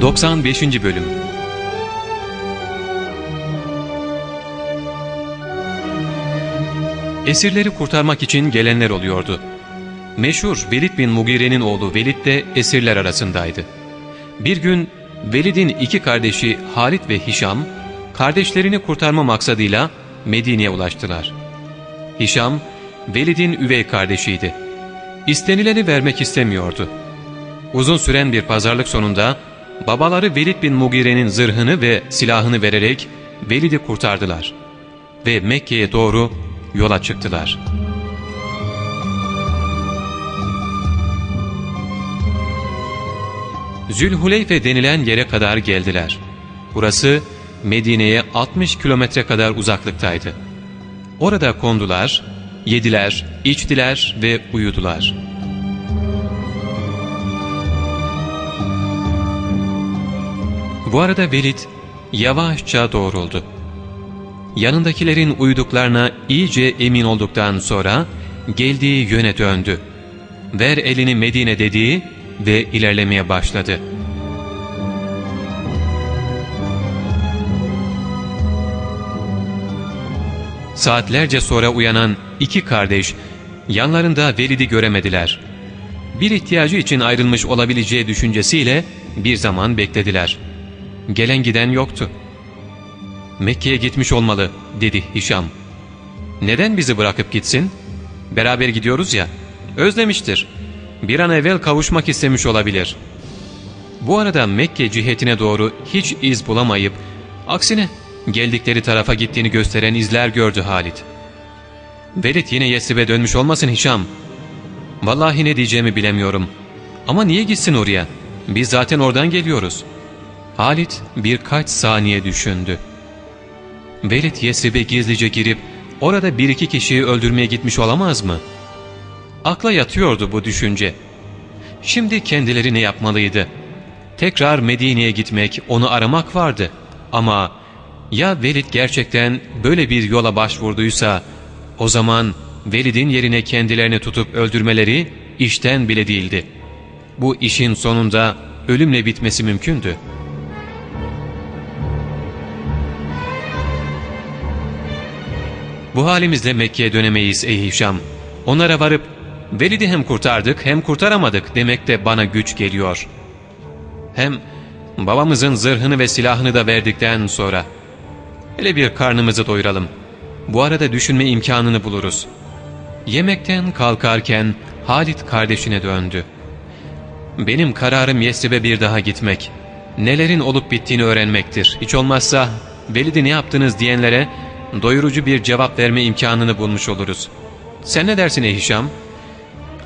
95. Bölüm Esirleri kurtarmak için gelenler oluyordu. Meşhur Velid bin Mugire'nin oğlu Velid de esirler arasındaydı. Bir gün Velid'in iki kardeşi Halit ve Hişam, kardeşlerini kurtarma maksadıyla Medine'ye ulaştılar. Hişam, Velid'in üvey kardeşiydi. İstenileni vermek istemiyordu. Uzun süren bir pazarlık sonunda babaları Velid bin Mugire'nin zırhını ve silahını vererek Velid'i kurtardılar. Ve Mekke'ye doğru yola çıktılar. Zülhuleyfe denilen yere kadar geldiler. Burası Medine'ye 60 kilometre kadar uzaklıktaydı. Orada kondular, yediler, içtiler ve uyudular. Bu arada Velid yavaşça doğruldu. Yanındakilerin uyuduklarına iyice emin olduktan sonra geldiği yöne döndü. Ver elini Medine dediği ve ilerlemeye başladı. Saatlerce sonra uyanan iki kardeş yanlarında Velid'i göremediler. Bir ihtiyacı için ayrılmış olabileceği düşüncesiyle bir zaman beklediler. Gelen giden yoktu. Mekke'ye gitmiş olmalı dedi Hişam. Neden bizi bırakıp gitsin? Beraber gidiyoruz ya. Özlemiştir. Bir an evvel kavuşmak istemiş olabilir. Bu arada Mekke cihetine doğru hiç iz bulamayıp aksine geldikleri tarafa gittiğini gösteren izler gördü Halit. Velid yine Yesrib'e dönmüş olmasın Hişam. Vallahi ne diyeceğimi bilemiyorum. Ama niye gitsin oraya? Biz zaten oradan geliyoruz. Halit birkaç saniye düşündü. Velid Yesrib'e gizlice girip orada bir iki kişiyi öldürmeye gitmiş olamaz mı? Akla yatıyordu bu düşünce. Şimdi kendileri ne yapmalıydı? Tekrar Medine'ye gitmek, onu aramak vardı. Ama ya Velid gerçekten böyle bir yola başvurduysa o zaman Velid'in yerine kendilerini tutup öldürmeleri işten bile değildi. Bu işin sonunda ölümle bitmesi mümkündü.'' Bu halimizle Mekke'ye dönemeyiz ey Hişam. Onlara varıp Velid'i hem kurtardık hem kurtaramadık demek de bana güç geliyor. Hem babamızın zırhını ve silahını da verdikten sonra hele bir karnımızı doyuralım. Bu arada düşünme imkanını buluruz. Yemekten kalkarken Halit kardeşine döndü. Benim kararım Yesrib'e bir daha gitmek. Nelerin olup bittiğini öğrenmektir. Hiç olmazsa Velid'i ne yaptınız diyenlere doyurucu bir cevap verme imkanını bulmuş oluruz. Sen ne dersin ey Hişam?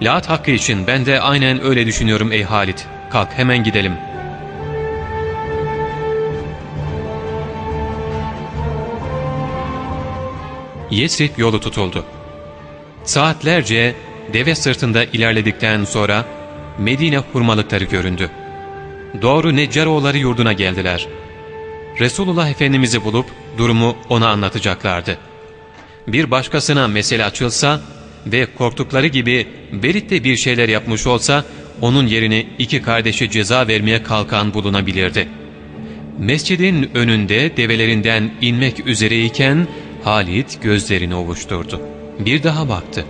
Lat hakkı için ben de aynen öyle düşünüyorum ey Halit. Kalk hemen gidelim. Yesrib yolu tutuldu. Saatlerce deve sırtında ilerledikten sonra Medine hurmalıkları göründü. Doğru Neccaroğulları yurduna geldiler.'' Resulullah Efendimiz'i bulup durumu ona anlatacaklardı. Bir başkasına mesele açılsa ve korktukları gibi de bir şeyler yapmış olsa onun yerine iki kardeşi ceza vermeye kalkan bulunabilirdi. Mescidin önünde develerinden inmek üzereyken Halit gözlerini ovuşturdu. Bir daha baktı.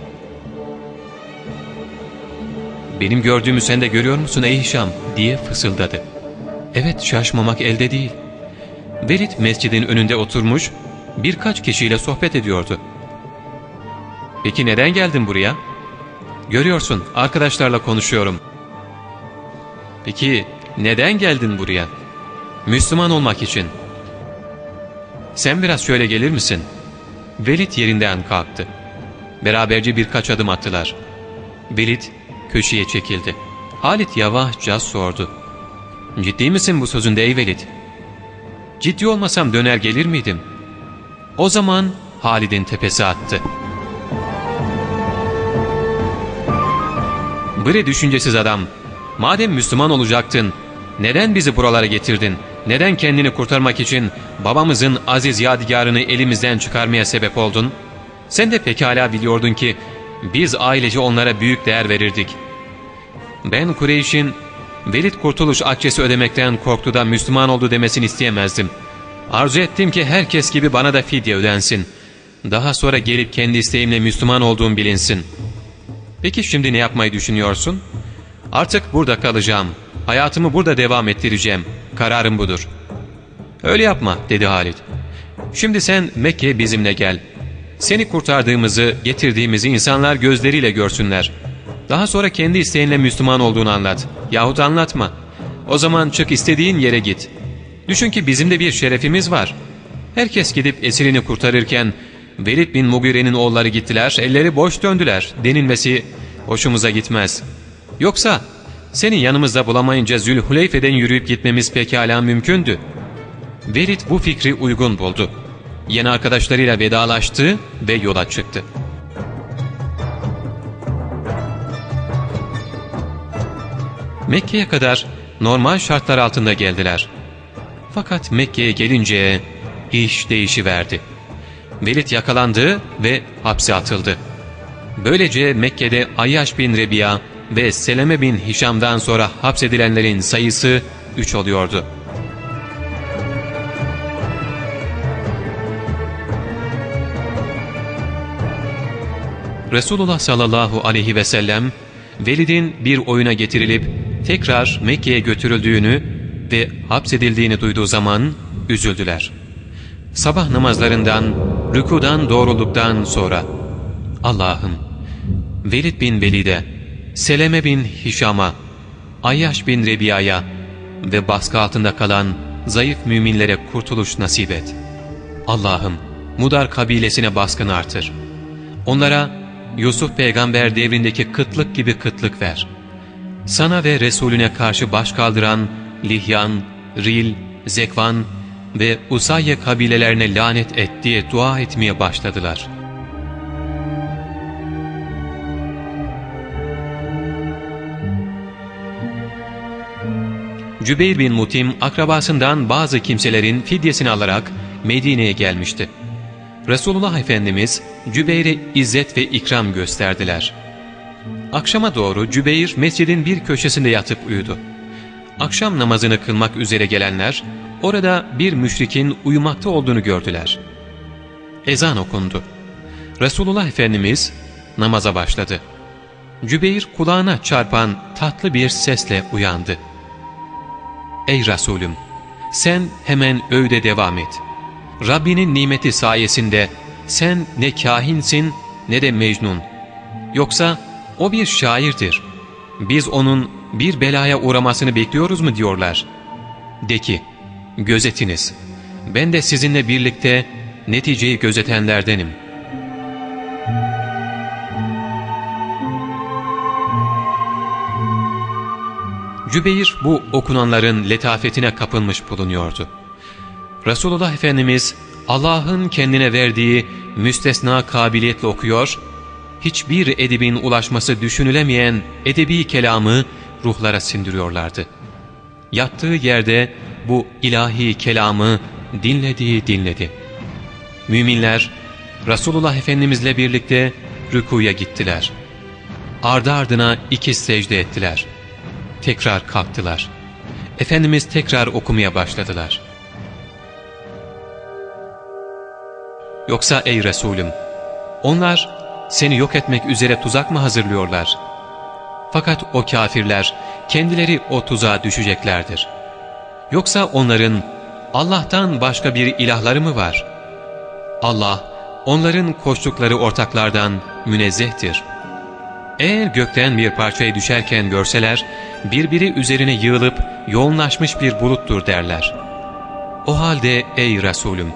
''Benim gördüğümü sen de görüyor musun ey Hişam?'' diye fısıldadı. ''Evet şaşmamak elde değil.'' Velid mescidin önünde oturmuş birkaç kişiyle sohbet ediyordu. ''Peki neden geldin buraya?'' ''Görüyorsun arkadaşlarla konuşuyorum.'' ''Peki neden geldin buraya?'' ''Müslüman olmak için.'' ''Sen biraz şöyle gelir misin?'' Velid yerinden kalktı. Beraberce birkaç adım attılar. Velid köşeye çekildi. Halit yavaşça sordu. ''Ciddi misin bu sözünde ey Velid?'' Ciddi olmasam döner gelir miydim? O zaman Halid'in tepesi attı. Bre düşüncesiz adam, madem Müslüman olacaktın, neden bizi buralara getirdin? Neden kendini kurtarmak için babamızın aziz yadigarını elimizden çıkarmaya sebep oldun? Sen de pekala biliyordun ki biz ailece onlara büyük değer verirdik. Ben Kureyş'in Velid kurtuluş akçesi ödemekten korktu da Müslüman oldu demesini isteyemezdim. Arzu ettim ki herkes gibi bana da fidye ödensin. Daha sonra gelip kendi isteğimle Müslüman olduğum bilinsin. Peki şimdi ne yapmayı düşünüyorsun? Artık burada kalacağım. Hayatımı burada devam ettireceğim. Kararım budur. Öyle yapma dedi Halid. Şimdi sen Mekke'ye bizimle gel. Seni kurtardığımızı, getirdiğimizi insanlar gözleriyle görsünler. Daha sonra kendi isteğinle Müslüman olduğunu anlat. Yahut anlatma. O zaman çık istediğin yere git. Düşün ki bizim de bir şerefimiz var. Herkes gidip esirini kurtarırken Velid bin Mugire'nin oğulları gittiler, elleri boş döndüler denilmesi hoşumuza gitmez. Yoksa senin yanımızda bulamayınca Zülhuleyfe'den yürüyüp gitmemiz pekala mümkündü. Velid bu fikri uygun buldu. Yeni arkadaşlarıyla vedalaştı ve yola çıktı. Mekke'ye kadar normal şartlar altında geldiler. Fakat Mekke'ye gelince iş değişiverdi. Velid yakalandı ve hapse atıldı. Böylece Mekke'de Ayyaş bin Rebiya ve Seleme bin Hişam'dan sonra hapsedilenlerin sayısı 3 oluyordu. Resulullah sallallahu aleyhi ve sellem Velid'in bir oyuna getirilip tekrar Mekke'ye götürüldüğünü ve hapsedildiğini duyduğu zaman üzüldüler. Sabah namazlarından, rükudan doğruluktan sonra Allah'ım Velid bin Velid'e, Seleme bin Hişam'a, Ayyaş bin Rebiya'ya ve baskı altında kalan zayıf müminlere kurtuluş nasip et. Allah'ım Mudar kabilesine baskın artır. Onlara Yusuf peygamber devrindeki kıtlık gibi kıtlık ver. Sana ve Resulüne karşı baş kaldıran Lihyan, Ril, Zekvan ve Usayye kabilelerine lanet et diye dua etmeye başladılar. Cübeyr bin Mutim akrabasından bazı kimselerin fidyesini alarak Medine'ye gelmişti. Resulullah Efendimiz Cübeyr'e izzet ve ikram gösterdiler. Akşama doğru Cübeyr mescidin bir köşesinde yatıp uyudu. Akşam namazını kılmak üzere gelenler orada bir müşrikin uyumakta olduğunu gördüler. Ezan okundu. Resulullah Efendimiz namaza başladı. Cübeyr kulağına çarpan tatlı bir sesle uyandı. Ey Resulüm! Sen hemen öğüde devam et. Rabbinin nimeti sayesinde sen ne kahinsin ne de mecnun. Yoksa o bir şairdir. Biz onun bir belaya uğramasını bekliyoruz mu diyorlar. De ki, gözetiniz. Ben de sizinle birlikte neticeyi gözetenlerdenim. Cübeyr bu okunanların letafetine kapılmış bulunuyordu. Resulullah Efendimiz Allah'ın kendine verdiği müstesna kabiliyetle okuyor, hiçbir edibin ulaşması düşünülemeyen edebi kelamı ruhlara sindiriyorlardı. Yattığı yerde bu ilahi kelamı dinlediği dinledi. Müminler Resulullah Efendimizle birlikte rükuya gittiler. Ardı ardına iki secde ettiler. Tekrar kalktılar. Efendimiz tekrar okumaya başladılar. Yoksa ey Resulüm, onlar seni yok etmek üzere tuzak mı hazırlıyorlar? Fakat o kafirler kendileri o tuzağa düşeceklerdir. Yoksa onların Allah'tan başka bir ilahları mı var? Allah onların koştukları ortaklardan münezzehtir. Eğer gökten bir parçayı düşerken görseler, birbiri üzerine yığılıp yoğunlaşmış bir buluttur derler. O halde ey Resulüm,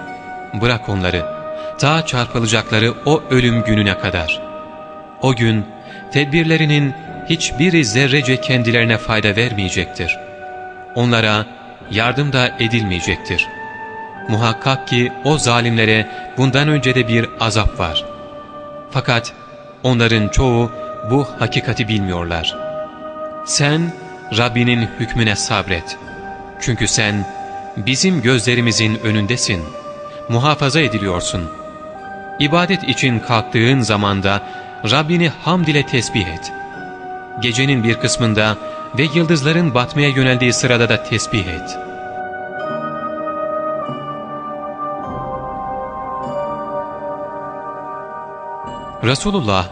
bırak onları, ta çarpılacakları o ölüm gününe kadar. O gün tedbirlerinin hiçbiri zerrece kendilerine fayda vermeyecektir. Onlara yardım da edilmeyecektir. Muhakkak ki o zalimlere bundan önce de bir azap var. Fakat onların çoğu bu hakikati bilmiyorlar. Sen Rabbinin hükmüne sabret. Çünkü sen bizim gözlerimizin önündesin. Muhafaza ediliyorsun. İbadet için kalktığın zamanda Rabbini hamd ile tesbih et. Gecenin bir kısmında ve yıldızların batmaya yöneldiği sırada da tesbih et. Resulullah,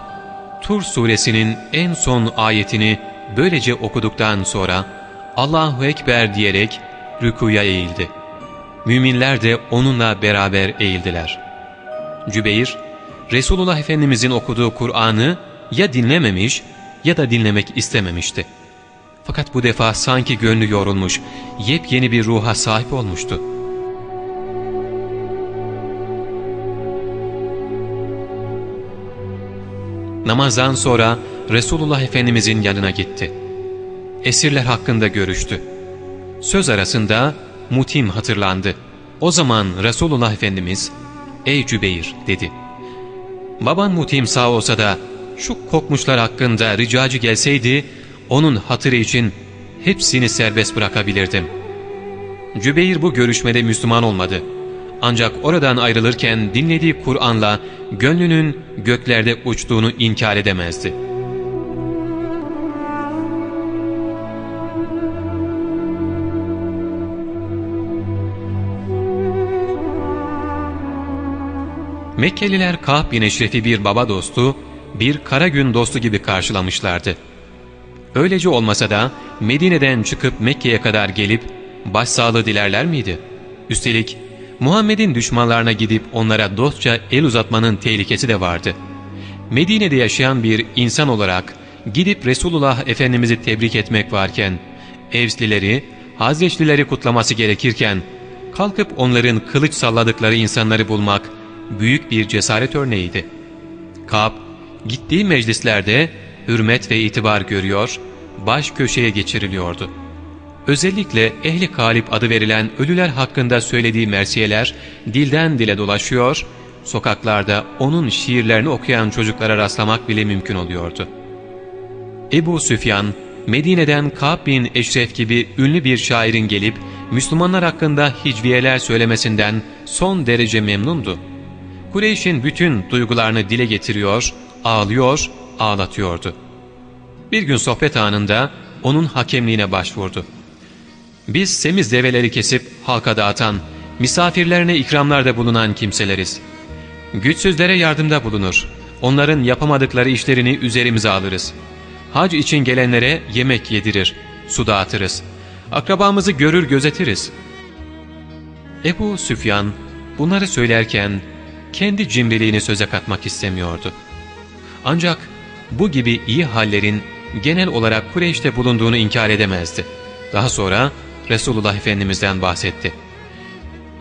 Tur suresinin en son ayetini böylece okuduktan sonra Allahu Ekber diyerek rükuya eğildi. Müminler de onunla beraber eğildiler. Cübeyr, Resulullah Efendimizin okuduğu Kur'an'ı ya dinlememiş ya da dinlemek istememişti. Fakat bu defa sanki gönlü yorulmuş, yepyeni bir ruha sahip olmuştu. Namazdan sonra Resulullah Efendimizin yanına gitti. Esirler hakkında görüştü. Söz arasında Mutim hatırlandı. O zaman Resulullah Efendimiz, ''Ey Cübeyr'' dedi. ''Baban Mutim sağ olsa da şu kokmuşlar hakkında ricacı gelseydi, onun hatırı için hepsini serbest bırakabilirdim.'' Cübeyr bu görüşmede Müslüman olmadı. Ancak oradan ayrılırken dinlediği Kur'an'la gönlünün göklerde uçtuğunu inkar edemezdi. Mekkeliler Ka'b bin Eşref'i bir baba dostu, bir kara gün dostu gibi karşılamışlardı. Öylece olmasa da Medine'den çıkıp Mekke'ye kadar gelip başsağlığı dilerler miydi? Üstelik Muhammed'in düşmanlarına gidip onlara dostça el uzatmanın tehlikesi de vardı. Medine'de yaşayan bir insan olarak gidip Resulullah Efendimiz'i tebrik etmek varken, Evslileri, Hazreçlileri kutlaması gerekirken, kalkıp onların kılıç salladıkları insanları bulmak büyük bir cesaret örneğiydi. Kab, gittiği meclislerde hürmet ve itibar görüyor, baş köşeye geçiriliyordu. Özellikle ehli kalip adı verilen ölüler hakkında söylediği mersiyeler dilden dile dolaşıyor, sokaklarda onun şiirlerini okuyan çocuklara rastlamak bile mümkün oluyordu. Ebu Süfyan, Medine'den Ka'b bin Eşref gibi ünlü bir şairin gelip Müslümanlar hakkında hicviyeler söylemesinden son derece memnundu. Kureyş'in bütün duygularını dile getiriyor, ağlıyor, ağlatıyordu. Bir gün sohbet anında onun hakemliğine başvurdu. Biz semiz develeri kesip halka dağıtan, misafirlerine ikramlarda bulunan kimseleriz. Güçsüzlere yardımda bulunur. Onların yapamadıkları işlerini üzerimize alırız. Hac için gelenlere yemek yedirir, su dağıtırız. Akrabamızı görür gözetiriz. Ebu Süfyan bunları söylerken kendi cimriliğini söze katmak istemiyordu. Ancak bu gibi iyi hallerin genel olarak Kureyş'te bulunduğunu inkar edemezdi. Daha sonra Resulullah Efendimiz'den bahsetti.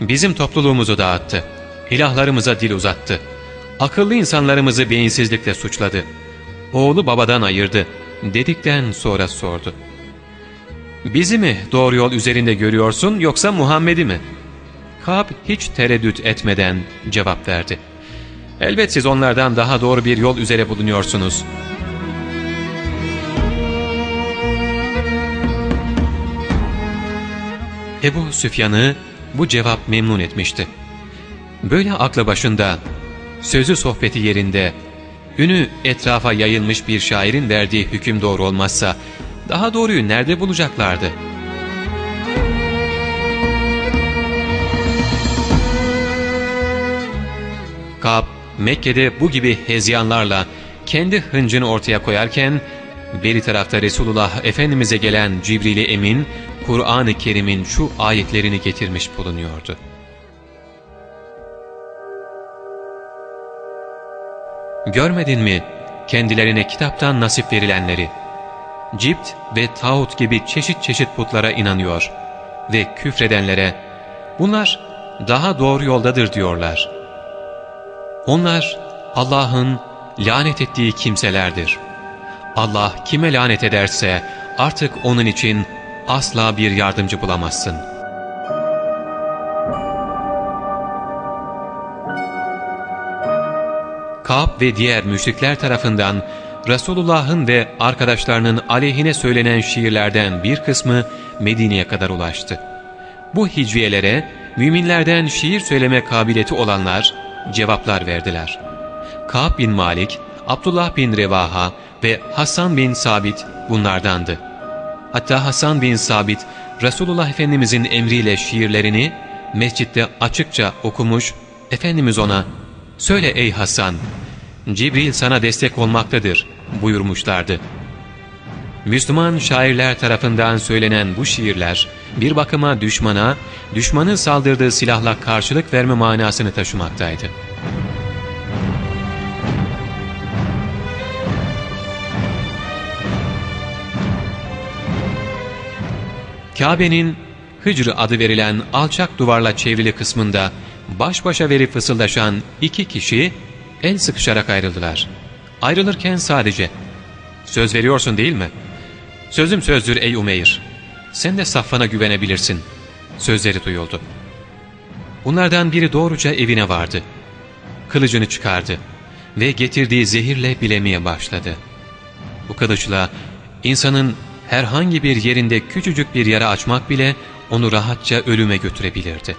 Bizim topluluğumuzu dağıttı. İlahlarımıza dil uzattı. Akıllı insanlarımızı beyinsizlikle suçladı. Oğlu babadan ayırdı. Dedikten sonra sordu. Bizi mi doğru yol üzerinde görüyorsun yoksa Muhammed'i mi? Kab hiç tereddüt etmeden cevap verdi. Elbet siz onlardan daha doğru bir yol üzere bulunuyorsunuz.'' Ebu Süfyan'ı bu cevap memnun etmişti. Böyle aklı başında, sözü sohbeti yerinde, ünü etrafa yayılmış bir şairin verdiği hüküm doğru olmazsa, daha doğruyu nerede bulacaklardı? Kab, Mekke'de bu gibi hezyanlarla kendi hıncını ortaya koyarken, beri tarafta Resulullah Efendimiz'e gelen Cibril-i Emin, Kur'an-ı Kerim'in şu ayetlerini getirmiş bulunuyordu. Görmedin mi kendilerine kitaptan nasip verilenleri? Cipt ve tağut gibi çeşit çeşit putlara inanıyor ve küfredenlere bunlar daha doğru yoldadır diyorlar. Onlar Allah'ın lanet ettiği kimselerdir. Allah kime lanet ederse artık onun için asla bir yardımcı bulamazsın. Ka'b ve diğer müşrikler tarafından Resulullah'ın ve arkadaşlarının aleyhine söylenen şiirlerden bir kısmı Medine'ye kadar ulaştı. Bu hicviyelere müminlerden şiir söyleme kabiliyeti olanlar cevaplar verdiler. Ka'b bin Malik, Abdullah bin Revaha ve Hasan bin Sabit bunlardandı. Hatta Hasan bin Sabit, Resulullah Efendimizin emriyle şiirlerini mescitte açıkça okumuş, Efendimiz ona, ''Söyle ey Hasan, Cibril sana destek olmaktadır.'' buyurmuşlardı. Müslüman şairler tarafından söylenen bu şiirler, bir bakıma düşmana, düşmanın saldırdığı silahla karşılık verme manasını taşımaktaydı. Kabe'nin Hıcr adı verilen alçak duvarla çevrili kısmında baş başa verip fısıldaşan iki kişi el sıkışarak ayrıldılar. Ayrılırken sadece ''Söz veriyorsun değil mi?'' ''Sözüm sözdür ey Umeyr. Sen de Safvan'a güvenebilirsin.'' Sözleri duyuldu. Bunlardan biri doğruca evine vardı. Kılıcını çıkardı ve getirdiği zehirle bilemeye başladı. Bu kılıçla insanın herhangi bir yerinde küçücük bir yara açmak bile onu rahatça ölüme götürebilirdi.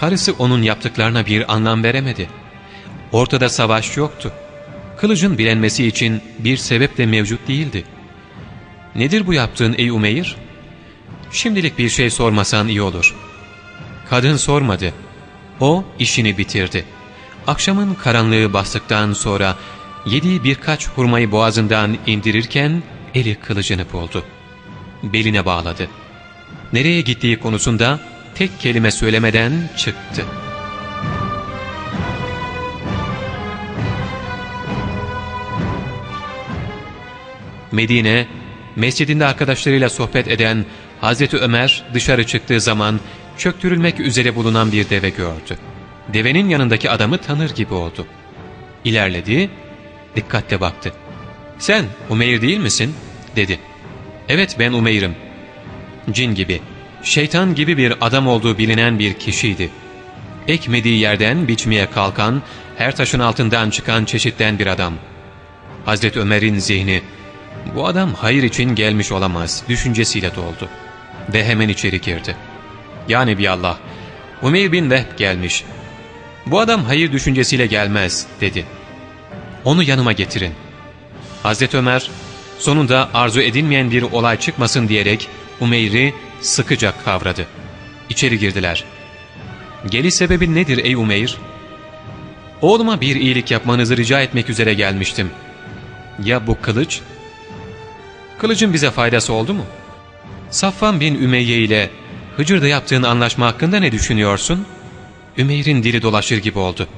Karısı onun yaptıklarına bir anlam veremedi. Ortada savaş yoktu. Kılıcın bilenmesi için bir sebep de mevcut değildi. ''Nedir bu yaptığın ey Umeyr?'' ''Şimdilik bir şey sormasan iyi olur.'' Kadın sormadı. O işini bitirdi. Akşamın karanlığı bastıktan sonra yediği birkaç hurmayı boğazından indirirken eli kılıcını buldu. Beline bağladı. Nereye gittiği konusunda tek kelime söylemeden çıktı. Medine, mescidinde arkadaşlarıyla sohbet eden Hazreti Ömer dışarı çıktığı zaman çöktürülmek üzere bulunan bir deve gördü. Devenin yanındaki adamı tanır gibi oldu. İlerledi, dikkatle baktı. ''Sen Umeyr değil misin?'' dedi. ''Evet ben Umeyr'im.'' Cin gibi, şeytan gibi bir adam olduğu bilinen bir kişiydi. Ekmediği yerden biçmeye kalkan, her taşın altından çıkan çeşitten bir adam. Hazreti Ömer'in zihni, bu adam hayır için gelmiş olamaz düşüncesiyle doldu. Ve hemen içeri girdi. Yani bir Allah, Umeyr bin Vehb gelmiş. Bu adam hayır düşüncesiyle gelmez dedi. Onu yanıma getirin. Hazreti Ömer sonunda arzu edilmeyen bir olay çıkmasın diyerek Umeyr'i sıkıca kavradı. İçeri girdiler. Geliş sebebi nedir ey Umeyr? Oğluma bir iyilik yapmanızı rica etmek üzere gelmiştim. Ya bu kılıç? Kılıcın bize faydası oldu mu? Safvan bin Ümeyye ile Hıcır'da yaptığın anlaşma hakkında ne düşünüyorsun? Ümeyr'in dili dolaşır gibi oldu.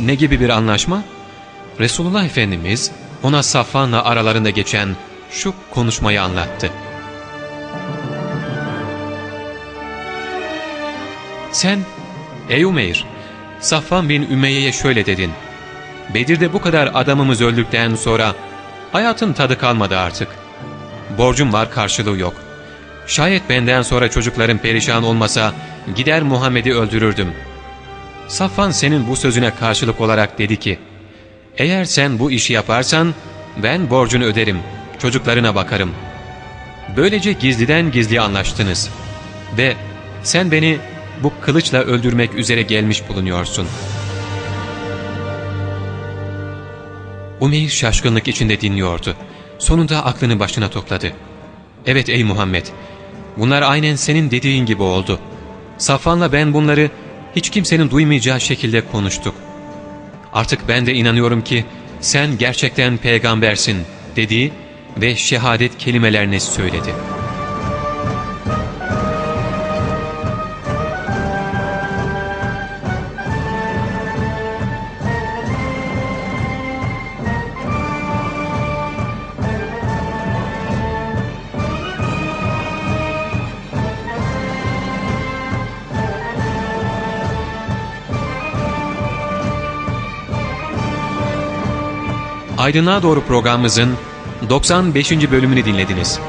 Ne gibi bir anlaşma? Resulullah Efendimiz ona Safvan'la aralarında geçen şu konuşmayı anlattı. Sen, ey Umeyr, Safvan bin Ümeyye'ye şöyle dedin. Bedir'de bu kadar adamımız öldükten sonra hayatın tadı kalmadı artık. Borcum var karşılığı yok. Şayet benden sonra çocukların perişan olmasa gider Muhammed'i öldürürdüm. Safvan senin bu sözüne karşılık olarak dedi ki, eğer sen bu işi yaparsan ben borcunu öderim, çocuklarına bakarım. Böylece gizliden gizli anlaştınız ve sen beni bu kılıçla öldürmek üzere gelmiş bulunuyorsun. Umeyr şaşkınlık içinde dinliyordu. Sonunda aklını başına topladı. Evet ey Muhammed, bunlar aynen senin dediğin gibi oldu. Safvan'la ben bunları hiç kimsenin duymayacağı şekilde konuştuk. Artık ben de inanıyorum ki sen gerçekten peygambersin dedi ve şehadet kelimelerini söyledi.'' Aydınlığa Doğru programımızın 95. bölümünü dinlediniz.